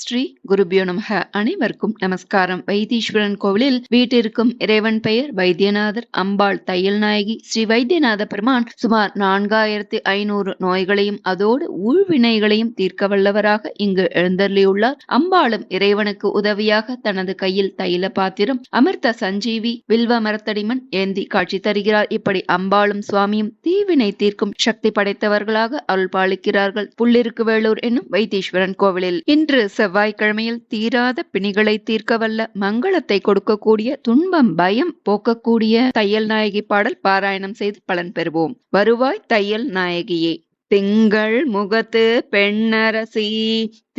ஸ்ரீ குருபியோ நமக. அனைவருக்கும் நமஸ்காரம். வைத்தீஸ்வரன் கோவிலில் வீட்டிற்கும் இறைவன் பெயர் வைத்தியநாதர் அம்பாள் தையல் நாயகி ஸ்ரீ வைத்தியநாத பெருமான் சுமார் நான்காயிரத்தி ஐநூறு நோய்களையும் அதோடு ஊழ்வினைகளையும் தீர்க்க வல்லவராக இங்கு எழுந்தருளியுள்ளார். அம்பாளும் இறைவனுக்கு உதவியாக தனது கையில் தைல பாத்திரம் அமிர்த சஞ்சீவி வில்வ மரத்தடிமன் ஏந்தி காட்சி தருகிறார் இப்படி அம்பாளும் சுவாமியும் தீவினை தீர்க்கும் சக்தி படைத்தவர்களாக அருள் பாலிக்கிறார்கள் புள்ளிருக்கு வேலூர் என்னும் வைத்தீஸ்வரன் கோவிலில் இன்று செவ்வாய்க்கிழமையில் தீராத பிணிகளை தீர்க்க வல்ல மங்களத்தை கொடுக்கக்கூடிய துன்பம் பயம் போக்கக்கூடிய தையல் நாயகி பாடல் பாராயணம் செய்து பலன் பெறுவோம். வருவாய் தையல் நாயகியே. திங்கள் முகத்து பெண்ணரசி.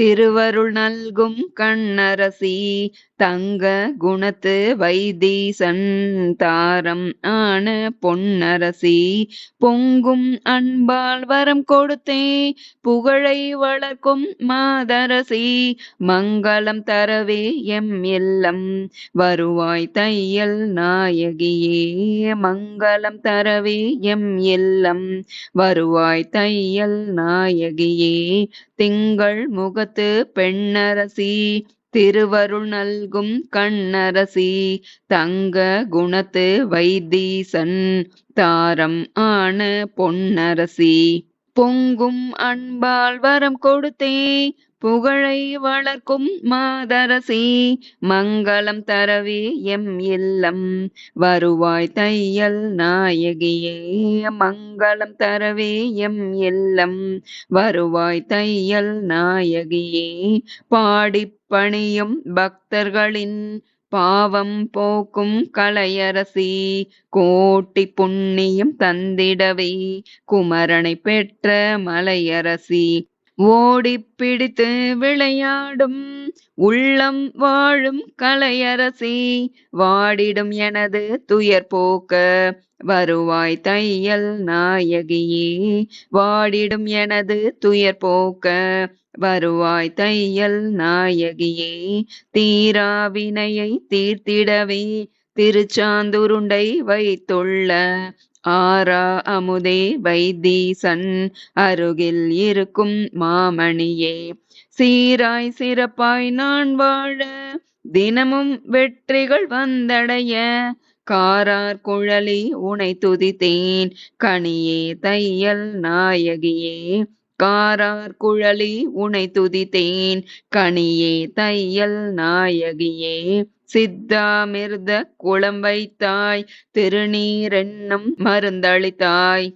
திருவருள் நல்கும் கண்ணரசி தங்க குணத்து வைதீசன் தாரம் ஆன பொன்னரசி. பொங்கும் அன்பால் வரம் கொடுத்தே புகழை வளர்க்கும் மாதரசி. மங்களம் தரவே எம் இல்லம் வருவாய் தையல் நாயகியே. மங்களம் தரவே எம் இல்லம் வருவாய் தையல் நாயகியே. திங்கள் முகத்து பெண்ணரசி திருவருள் நல்கும் கண்ணரசி தங்க குணத்து வைத்தீசன் தாரம் ஆன பொன்னரசி. பொங்கும் அன்பால் வரம் கொடுத்தே புகழை வளர்க்கும் மாதரசி மங்களம் தரவே எம் இல்லம். வருவாய் தையல் நாயகியே மங்களம் தரவே எம் இல்லம். வருவாய் தையல் நாயகியே பாடி பணியும் பக்தர்களின் பாவம் போக்கும் கலையரசி கோட்டி புண்ணியம் தந்திடவே குமரனை பெற்ற மலையரசி. ஓடி பிடித்து விளையாடும் உள்ளம் வாழும் கலையரசி வாடிடும் எனது துயர் போக்க வருவாய் தையல் நாயகியே. வாடிடும் எனது துயர் போக்க வருவாய் தையல் நாயகியே. தீராவினையை தீர்த்திடவே திருச்சாந்துருண்டை வைத்துள்ள ஆரா அமுதே வைத்தீசன் அருகில் இருக்கும் மாமணியே. சீராய் சிறப்பாய் நான் வாழ தினமும் வெற்றிகள் வந்தடைய. காரார் குழலி உனை துதித்தேன் கனியே தையல் நாயகியே. காரார் குழலி உனை துதித்தேன் கனியே தையல் நாயகியே. சித்தாமிர்த குளம் வைத்தாய் திருநீரென்னும் மருந்தளித்தாய்.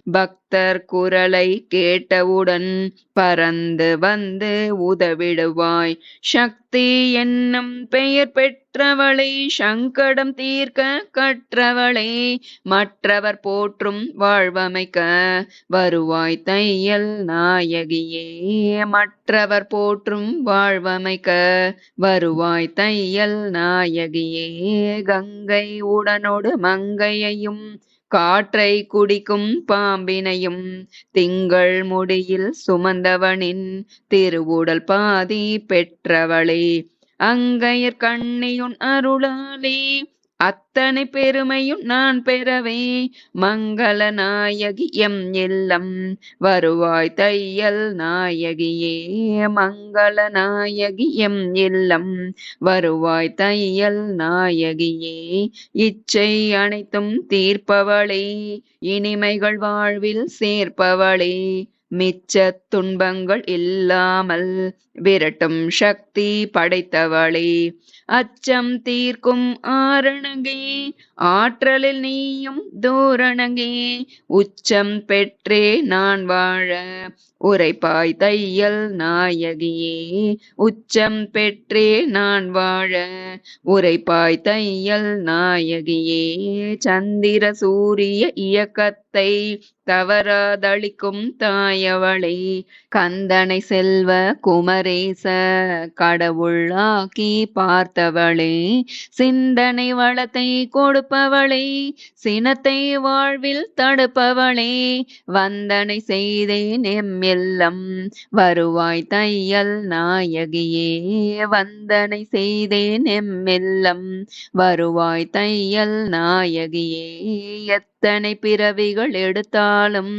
பக்தர் குரலை கேட்டவுடன் பறந்து வந்து உதவிடுவாய். சக்தி என்னும் பெயர் பெற்றவளை சங்கடம் தீர்க்க கற்றவளை மற்றவர் போற்றும் வாழ்வமைக்க வருவாய் தையல் நாயகியே. மற்றவர் போற்றும் வாழ்வமைக்க வருவாய் தையல் நாயகியே. கங்கை உடனோடு மங்கையையும் காற்றை குடிக்கும் பாம்பினையும் திங்கள் முடியில் சுமந்தவனின் திருவுடல் பாதி பெற்றவளே. அங்கையர் கண்ணியுன் அருளாலே அத்தனை பெருமையும் நான் பெறவே. மங்கள நாயகி எம் இல்லம் வருவாய் தையல் நாயகியே. மங்கள நாயகி எம் இல்லம் வருவாய் தையல் நாயகியே. இச்சை அனைத்தும் தீர்ப்பவளே. இனிமைகள் வாழ்வில் சேர்ப்பவளே. மிச்ச துன்பங்கள் இல்லாமல் விரட்டும் சக்தி படைத்தவளே. அச்சம் தீர்க்கும் ஆரணங்கே ஆற்றலில் நீயும் தூரணங்கே. உச்சம் பெற்றே நான் வாழ உரைப்பாய் தையல் நாயகியே. உச்சம் பெற்றே நான் வாழ உரைப்பாய் தையல் நாயகியே. சந்திர சூரிய இயக்கத்தை தவறாதளிக்கும் தாயவளை கந்தனை செல்வ குமரேச கடவுளாக்கி பார்த்தவளே சிந்தனை வளத்தை கொடுப்பவளே சினத்தை வாழ்வில் தடுப்பவளே வந்தனை செய்தேன் எம்மெல்லம் வருவாய் தையல் நாயகியே வந்தனை செய்தேன் எம்மெல்லம் வருவாய் தையல் நாயகியே எத்தனை பிறவிகள் எடுத்தாலும்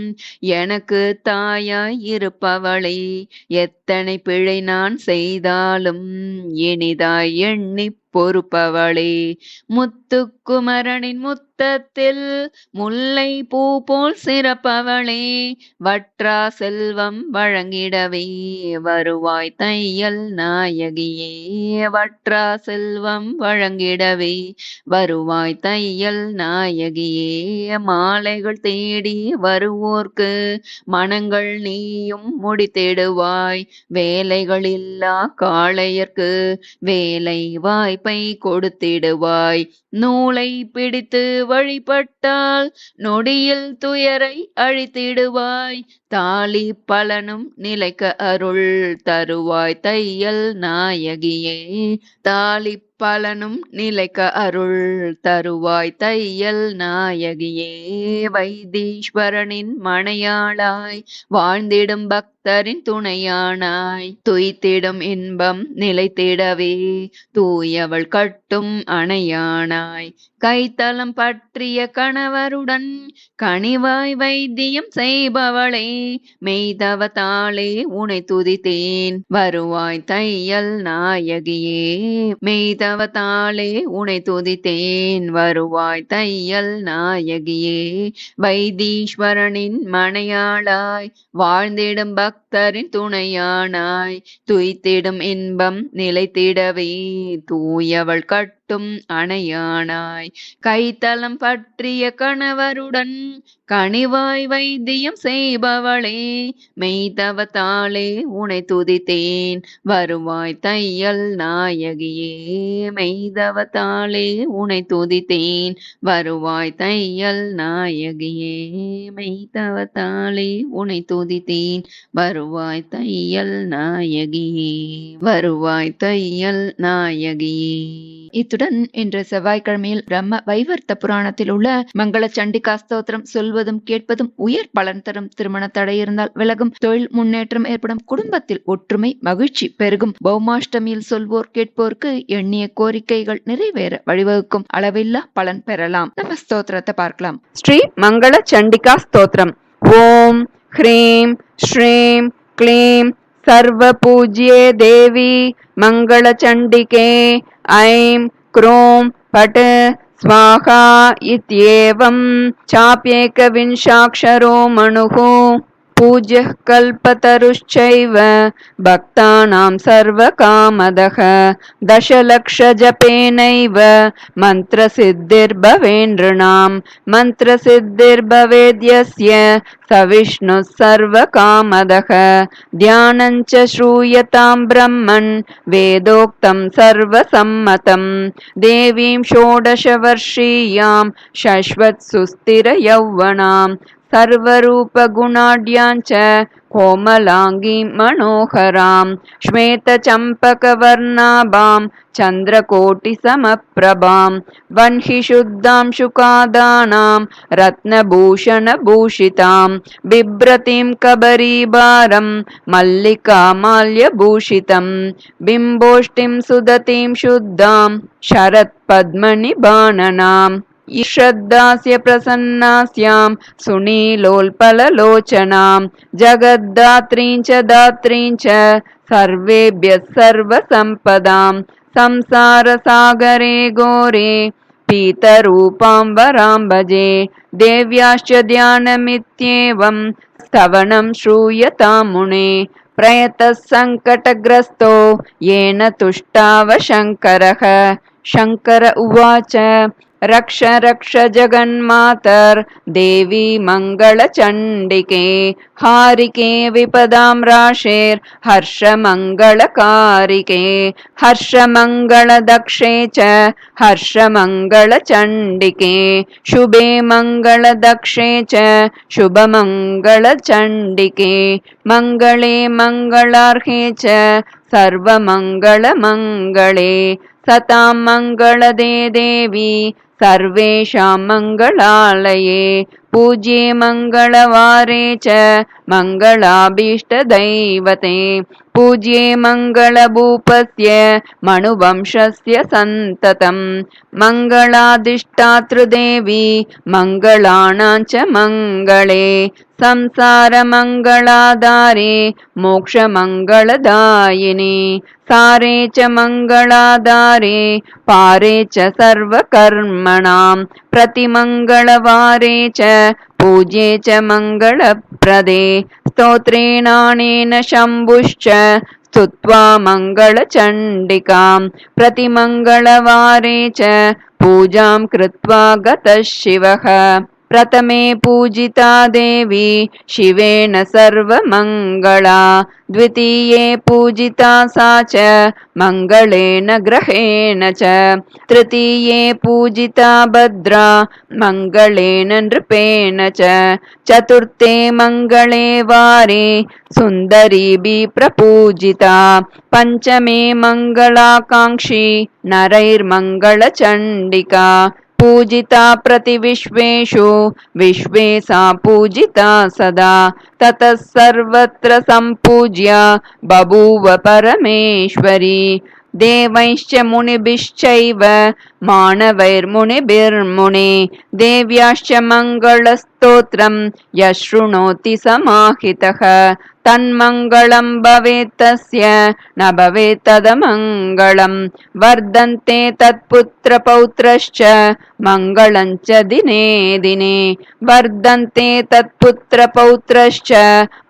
எனக்கு தாயாய் இருப்பவளே எத்தனை பிழை நான் செய்தாலும் இனிதாய் எண்ணி பொறுப்பவளே. முத்துக்குமரனின் முத்தத்தில் முல்லை பூ போல் சிறப்பவளே. வற்றா செல்வம் வழங்கிடவே வருவாய் தையல் நாயகியே. வற்றா செல்வம் வழங்கிடவே வருவாய் தையல் நாயகியே. மாலைகள் தேடி வருவோர்க்கு மனங்கள் நீயும் முடித்திடுவாய். வேலைகள் இல்லா காளையர்க்கு வேலை வாய் வாய்ப்பை கொடுத்திடுவாய். நூலை பிடித்து வழிபட்டால் நொடியில் துயரை அழித்திடுவாய். தாலி பலனும் நிலைக்க அருள் தருவாய் தையல் நாயகியே. தாலி பலனும் நிலைக்க அருள் தருவாய் தையல் நாயகியே. வைத்தீஸ்வரனின் மணையாளாய் வாழ்ந்திடும் பக்தரின் துணையானாய் துய்த்திடும் இன்பம் நிலைத்திடவே. தூயவள் கட்டும் அணையானாய் கைத்தலம் பற்றிய கணவருடன் கனிவாய் வைத்தியம் செய்பவளே. மெய்தவத்தாளே உனை துதித்தேன். வருவாய் தையல் நாயகியே மெய்தவத்தாளே உனை துதித்தேன். வருவாய் தையல் நாயகியே வைத்தீஸ்வரனின் மணையாளாய் வாழ்ந்திடும் பக்தரின் துணையானாய். துய்த்திடும் இன்பம் நிலைத்திடவே தூயவள் கட்டும் அணையானாய். கைத்தலம் பற்றிய கணவருடன் கனிவாய் வைத்தியம் செய்பவளே மெய்தவத்தாளே உனை துதித்தேன். வருவாய் தையல் நாயகியே மெய்தவத்தாளே உனை துதித்தேன். வருவாய் தையல் நாயகியே மெய்தவத்தாளே உனை துதித்தேன். வருவாய் தையல் நாயகியே வருவாய் தையல் நாயகியே. இத்துடன் இத்துடன் இன்று செவ்வாய்க்கிழமையில் பிரம்ம வைவர்த்த புராணத்தில் உள்ள மங்கள சண்டிகா ஸ்தோத்திரம் சொல்வதும் கேட்பதும் உயர் பலன் தரும் திருமண தடை இருந்தால் விலகும். தொழில் முன்னேற்றம் ஏற்படும். குடும்பத்தில் ஒற்றுமை மகிழ்ச்சி பெருகும். பௌமாஷ்டமியில் சொல்வோர் கேட்போருக்கு எண்ணிய கோரிக்கைகள் நிறைவேற வழிவகுக்கும். அளவில்லா பலன் பெறலாம். நம்ம ஸ்தோத்திரத்தை பார்க்கலாம். ஸ்ரீ மங்கள சண்டிகா ஸ்தோத்திரம். ஓம் ஹ்ரீம் ஸ்ரீம் க்ளீம் சர்வ பூஜ்யே தேவி மங்கள சண்டிகே ஐம் क्रों पट स्वाहा इत्येवं चाप्येकविंशाक्षरो मणुः पूज्यः कल्पतरुश्चैव। भक्तानां सर्वकामदः। दशलक्षजपेनैव। मन्त्रसिद्धिर्भवेन्द्रणां मन्त्रसिद्धिर्भवेद्यस्य सविष्णुः सर्वकामदः। ध्यानञ्च श्रूयतां ब्रह्मन्। वेदोक्तं सर्वसम्मतं। देवीं षोडशवर्षीयां। शश्वत्सुस्थिरयौवनां सर्वरूपगुणाढ्याञ्च कोमलाङ्गीं मनोहरां श्वेतचम्पकवर्णाभां चन्द्रकोटिसमप्रभां वह्निशुद्धां शुकादानां रत्नभूषणभूषितां बिभ्रतीं कबरीभारं मल्लिकामाल्यभूषितं बिम्बोष्टिं सुदतीं शुद्धां शरत्पद्मनिबाणनाम् श्रद्धास्य प्रसन्नास्यां सुनीलोल्पललोचनां जगद्धात्रीं च दात्रीं च सर्वेभ्यः सर्वसम्पदां संसारसागरे घोरे पीतरूपां वरां भजे देव्याश्च ध्यानमित्येवं स्तवनं श्रूयतां मुने प्रयतः सङ्कटग्रस्तो येन तुष्टावशङ्करः। शङ्कर उवाच रक्ष रक्ष जगन्मातर्देवी मङ्गलचण्डिके हारिके विपदां राशेर्हर्षमङ्गलकारिके हर्षमङ्गलदक्षे च हर्षमङ्गलचण्डिके शुभे मङ्गलदक्षे च शुभमङ्गलचण्डिके मङ्गले मङ्गलार्हे च सर्वमङ्गलमङ्गले सतां मङ्गलदे देवी सर्वेषां मङ्गलालये पूज्ये मङ्गलवारे च मङ्गलाभीष्टदैवते। पूज्ये मङ्गलभूपस्य मनुवंशस्य सन्ततम्। मङ्गलाधिष्ठातृदेवी मङ्गलानां च मङ्गले। संसारमङ्गलाधारे मोक्षमङ्गलदायिनि। सारे च मङ्गलाधारे पारे च सर्वकर्मणां प्रतिमङ्गलवारे च पूज्ये च मङ्गलप्रदे स्तोत्रेणानेन शम्भुश्च स्तुत्वा मङ्गलचण्डिकां प्रतिमङ्गलवारे च पूजां कृत्वा गतः शिवः प्रथमे पूजिता देवी शिवेन सर्वमङ्गला द्वितीये पूजिता सा च मङ्गलेन ग्रहेण च। तृतीये पूजिता भद्रा मङ्गलेन नृपेण च। चतुर्थे मङ्गले वारे सुन्दरीभिः प्रपूजिता। पञ्चमे मङ्गलाकाङ्क्षी नरैर्मङ्गलचण्डिका पूजिता प्रतिविश्वेषु विश्वे सा पूजिता सदा। ततः सर्वत्र सम्पूज्य बभूव परमेश्वरी। देवैश्च मुनिभिश्चैव मानवैर्मुनिभिर्मुने। देव्याश्च मङ्गलस्तोत्रं यः शृणोति समाहितः तन्मङ्गलं भवेत् तस्य न भवेत् तदमङ्गलं वर्धन्ते तत्पुत्रपौत्रश्च मङ्गलं च दिने दिने वर्धन्ते तत्पुत्रपौत्रश्च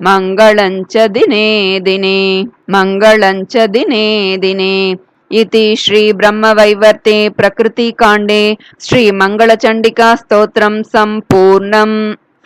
मङ्गलं च दिने दिने मङ्गलं च दिने दिने इति श्रीब्रह्मवैवर्ते प्रकृतिकाण्डे श्रीमङ्गलचण्डिका स्तोत्रं सम्पूर्णम्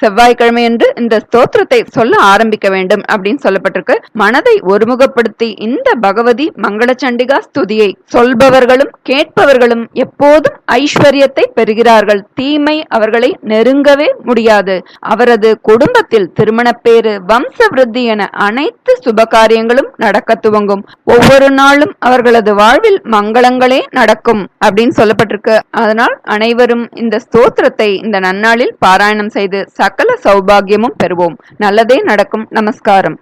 செவ்வாய்க்கிழமையன்று இந்த ஸ்தோத்திரத்தை சொல்ல ஆரம்பிக்க வேண்டும் அப்படின்னு சொல்லப்பட்டிருக்கு. மனதை ஒருமுகப்படுத்தி இந்த பகவதி மங்கள சண்டிகா ஸ்துதியை சொல்பவர்களும் கேட்பவர்களும் எப்போதும் ஐஸ்வர்யத்தை பெறுகிறார்கள். தீமை அவர்களை நெருங்கவே முடியாது. அவரது குடும்பத்தில் திருமணப்பேறு வம்ச விருத்தி என அனைத்து சுப காரியங்களும் நடக்க துவங்கும். ஒவ்வொரு நாளும் அவர்களது வாழ்வில் மங்களங்களே நடக்கும் அப்படின்னு சொல்லப்பட்டிருக்கு. அதனால் அனைவரும் இந்த ஸ்தோத்திரத்தை இந்த நன்னாளில் பாராயணம் செய்து சகல சௌபாகியமும் பெறுவோம். நல்லதே நடக்கும். நமஸ்காரம்.